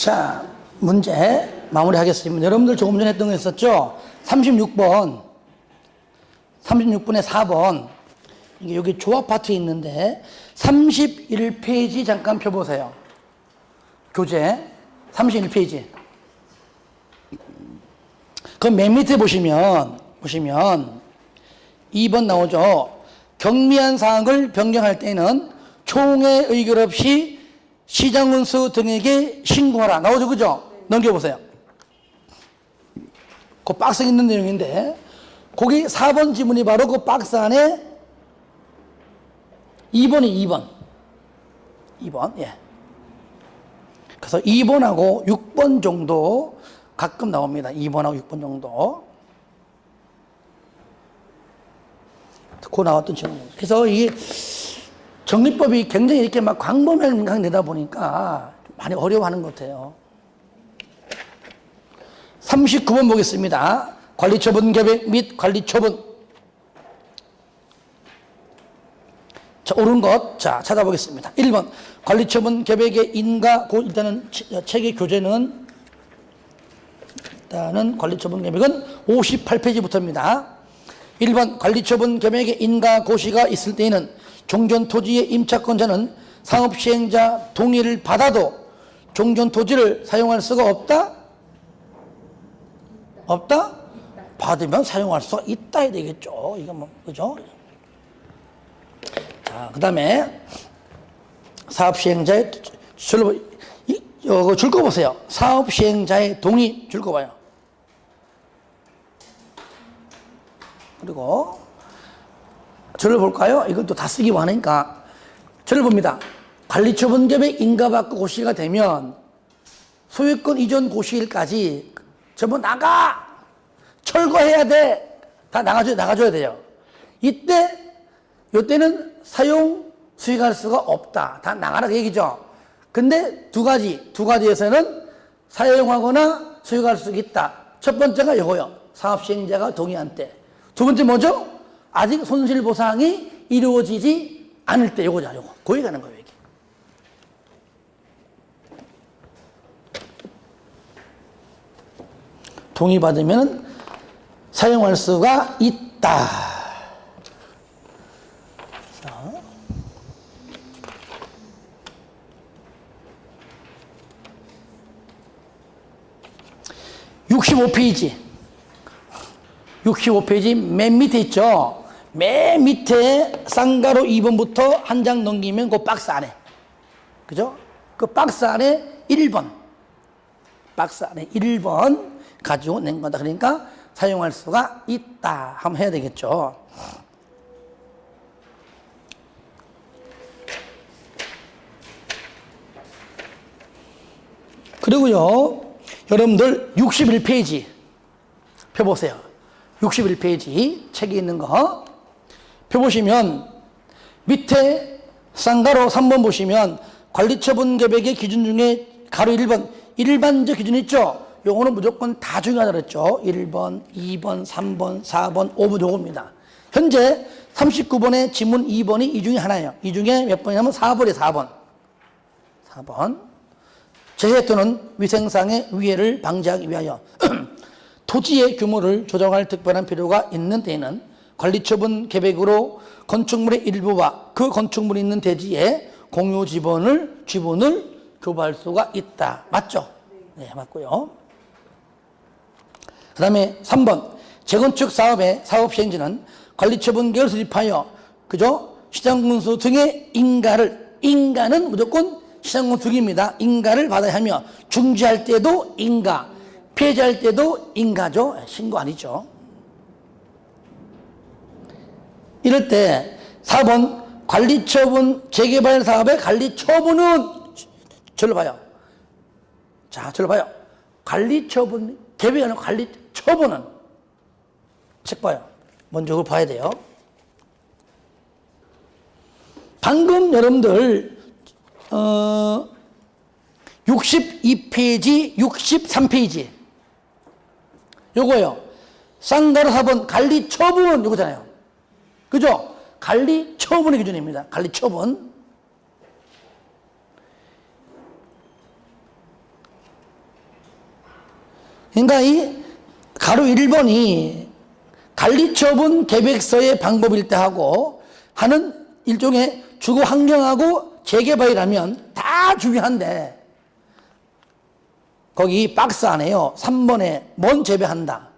자, 문제 마무리하겠습니다. 여러분들 조금 전에 했던 거 있었죠? 36번. 36분에 4번. 이게 여기 조합 파트 있는데 31페이지 잠깐 펴 보세요. 교재 31페이지. 그맨 밑에 보시면 보시면 2번 나오죠. 경미한 사항을 변경할 때는 총회 의결 없이 시장군수 등에게 신고하라. 나오죠, 그죠? 넘겨보세요. 그 박스에 있는 내용인데, 거기 4번 지문이 바로 그 박스 안에 2번이 2번. 2번, 예. 그래서 2번하고 6번 정도 가끔 나옵니다. 2번하고 6번 정도. 듣고 나왔던 질문. 그래서 이 정리법이 굉장히 이렇게 막 광범위하게 다 보니까 많이 어려워하는 것 같아요. 39번 보겠습니다. 관리처분 계획 및 관리처분. 자, 옳은 것. 자, 찾아보겠습니다. 1번. 관리처분 계획의 인가, 고, 일단은 책의 교재는, 일단은 관리처분 계획은 58페이지부터입니다. 1번. 관리처분 계획의 인가, 고시가 있을 때에는 종전 토지의 임차권자는 상업 시행자 동의를 받아도 종전 토지를 사용할 수가 없다? 없다? 받으면 사용할 수 있다 해야 되겠죠. 이거 뭐, 그죠? 자, 그 다음에 사업 시행자의 줄, 이거 줄거 보세요. 사업 시행자의 동의 줄거 봐요. 그리고 저를 볼까요? 이것도 다 쓰기 많으니까 저를 봅니다. 관리처분계획 인가받고 고시가 되면 소유권 이전 고시일까지 전부 나가 철거해야 돼. 다 나가줘야 나가줘야 돼요. 이때 요때는 사용 수익할 수가 없다. 다 나가라 그 얘기죠. 근데 두 가지 두 가지에서는 사용하거나 수익할 수 있다. 첫 번째가 이거요. 사업 시행자가 동의한 때. 두 번째 뭐죠? 아직 손실 보상이 이루어지지 않을 때 요거죠, 요거. 거기 가는 거예요, 이게. 동의받으면 사용할 수가 있다. 자. 육십오 페이지 65페이지 맨 밑에 있죠? 맨 밑에 쌍가로 2번부터 한 장 넘기면 그 박스 안에. 그죠? 그 박스 안에 1번. 박스 안에 1번 가지고 낸 거다. 그러니까 사용할 수가 있다. 한번 해야 되겠죠. 그리고요, 여러분들 61페이지 펴보세요. 61페이지 책에 있는 거 펴보시면 밑에 쌍가로 3번 보시면 관리처분 계획의 기준 중에 가로 1번 일반적 기준 있죠? 요거는 무조건 다 중요하다 그랬죠. 1번, 2번, 3번, 4번, 5번 요겁니다. 현재 39번의 지문 2번이 이 중에 하나예요. 이 중에 몇 번이냐면 4번이에요. 4번. 4번. 재해 또는 위생상의 위해를 방지하기 위하여 토지의 규모를 조정할 특별한 필요가 있는 데에는 관리처분 계획으로 건축물의 일부와 그 건축물이 있는 대지에 공유 지분을 지분을 교부할 수가 있다. 맞죠? 네, 맞고요. 그다음에 3번 재건축 사업의 사업 시행지는 관리처분 계획을 수립하여 그죠? 시장군수 등의 인가를 인가는 무조건 시장군수 등입니다. 인가를 받아야 하며 중지할 때도 인가 피해자일 때도 인가죠. 신고 아니죠. 이럴 때 4번 관리 처분 재개발 사업의 관리 처분은 절로 봐요. 자, 절로 봐요. 관리 처분 계획하는 관리 처분은 책 봐요. 먼저 그걸 봐야 돼요. 방금 여러분들 어 62페이지, 63페이지 요거요. 쌍가루 4번 관리 처분 요거잖아요. 그죠? 관리 처분의 기준입니다. 관리 처분. 그러니까 이 가로 1번이 관리 처분 계획서의 방법일 때 하고 하는 일종의 주거 환경하고 재개발이라면 다 중요한데 거기 박스 안에요. 3번에 뭔 재배한다.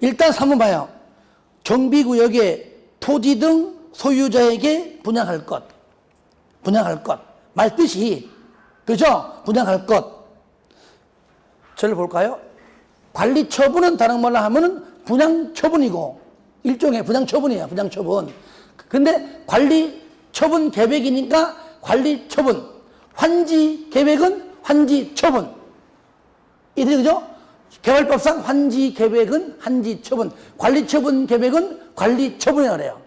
일단 3번 봐요. 정비구역에 토지 등 소유자에게 분양할 것. 분양할 것. 말 뜻이 그죠? 분양할 것. 저를 볼까요? 관리 처분은 다른 말로 하면은 분양 처분이고 일종의 분양 처분이에요. 분양 처분. 근데 관리 처분 계획이니까 관리 처분. 환지 계획은 환지 처분. 이게 그죠? 개발법상 환지 계획은 환지 처분. 관리 처분 계획은 관리 처분이라고 그래요.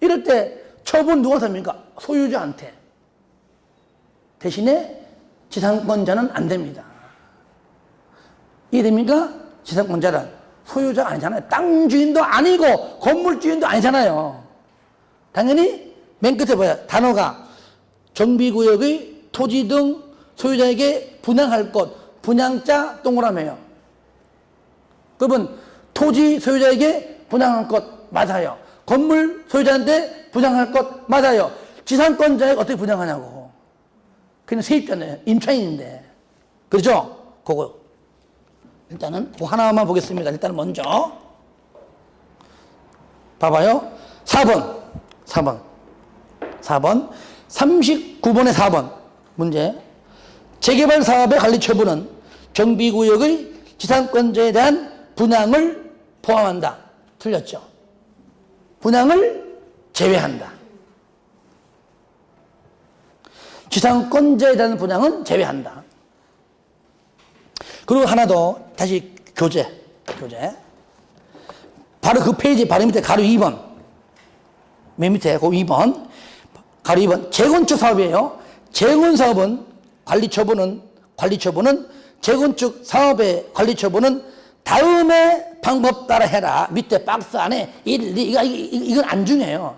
이럴 때 처분 누가 삽니까? 소유자한테. 대신에 지상권자는 안 됩니다. 이해됩니까? 지상권자는 소유자가 아니잖아요. 땅 주인도 아니고 건물 주인도 아니잖아요. 당연히 맨 끝에 뭐야? 단어가 정비구역의 토지 등 소유자에게 분양할 것, 분양자 동그라미예요. 그러면 토지 소유자에게 분양할 것 맞아요. 건물 소유자한테 분양할 것 맞아요. 지상권자에게 어떻게 분양하냐고. 그냥 세입자네. 임차인인데. 그렇죠? 그거. 일단은 그 하나만 보겠습니다. 일단 먼저. 봐봐요. 4번. 4번. 4번. 39번의 4번. 문제. 재개발 사업의 관리 처분은 정비구역의 지상권자에 대한 분양을 포함한다. 틀렸죠? 분양을 제외한다. 지상권자에 대한 분양은 제외한다. 그리고 하나 더 다시 교재 교재 바로 그 페이지 바로 밑에 가로 2번 맨 밑에 그 2번 가로 2번 재건축 사업이에요. 재건 사업은 관리 처분은 관리 처분은 재건축 사업의 관리 처분은 다음의 방법 따라 해라. 밑에 박스 안에 1, 2, 이거, 이거, 이건 안 중요해요.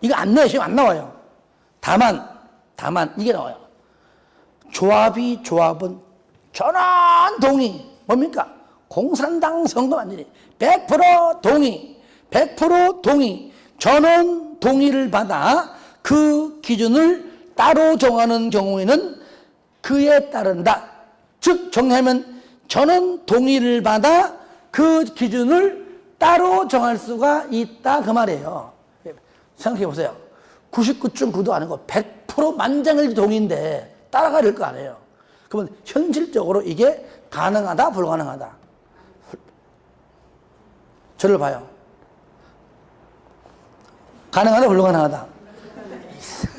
이거 안 나와요. 지금 안 나와요. 다만, 다만, 이게 나와요. 조합이 조합은 전원 동의. 뭡니까? 공산당 선거 완전히 100% 동의. 100% 동의. 전원 동의를 받아 그 기준을 따로 정하는 경우에는 그에 따른다. 즉, 정리하면 전원 동의를 받아 그 기준을 따로 정할 수가 있다. 그 말이에요. 생각해 보세요. 99.9도 아니고 100% 만장일치 동의인데 따라가야 될거 아니에요. 그러면 현실적으로 이게 가능하다, 불가능하다. 저를 봐요. 가능하다, 불가능하다.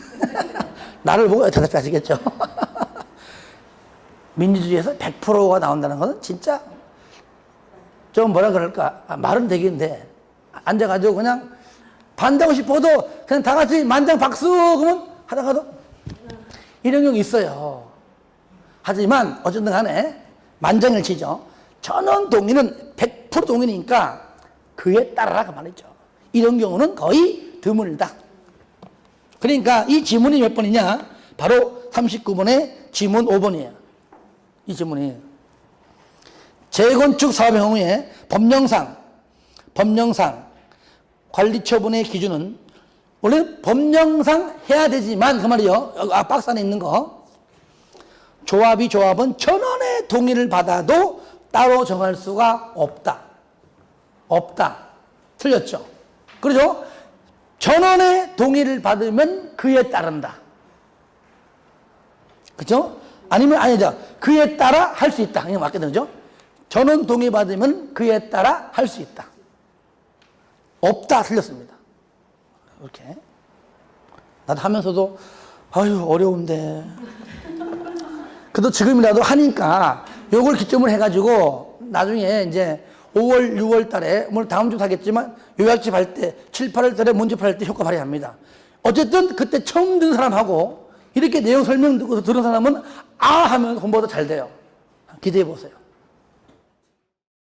나를 보고 대답하시겠죠? 민주주의에서 100%가 나온다는 것은 진짜 좀 뭐라 그럴까 아, 말은 되겠는데 앉아가지고 그냥 반대하고 싶어도 그냥 다 같이 만장 박수 그러면 하다가도 이런 경우 있어요. 하지만 어쨌든 간에 만장일치죠. 전원 동의는 100% 동의니까 그에 따라라 그 말이죠. 이런 경우는 거의 드물다. 그러니까 이 지문이 몇 번이냐? 바로 39번의 지문 5번이에요. 이 질문이 재건축 사업의 경우에 법령상 법령상 관리 처분의 기준은 원래 법령상 해야 되지만 그 말이요. 아 박스 안에 있는 거 조합이 조합은 전원의 동의를 받아도 따로 정할 수가 없다. 없다. 틀렸죠. 그렇죠? 전원의 동의를 받으면 그에 따른다. 그죠? 아니면 아니죠. 그에 따라 할 수 있다. 그냥 맞게 되죠. 전원 동의 받으면 그에 따라 할 수 있다. 없다. 틀렸습니다. 이렇게. 나도 하면서도 아유 어려운데. 그래도 지금이라도 하니까 요걸 기점을 해가지고 나중에 이제 5월, 6월 달에, 물 다음 주도 하겠지만 요약집 할 때, 7, 8월 달에 문제풀 할때 효과 발휘합니다. 어쨌든 그때 처음 듣는 사람하고 이렇게 내용 설명 듣고 들은 사람은 아 하면 공부가 더 잘 돼요. 기대해 보세요.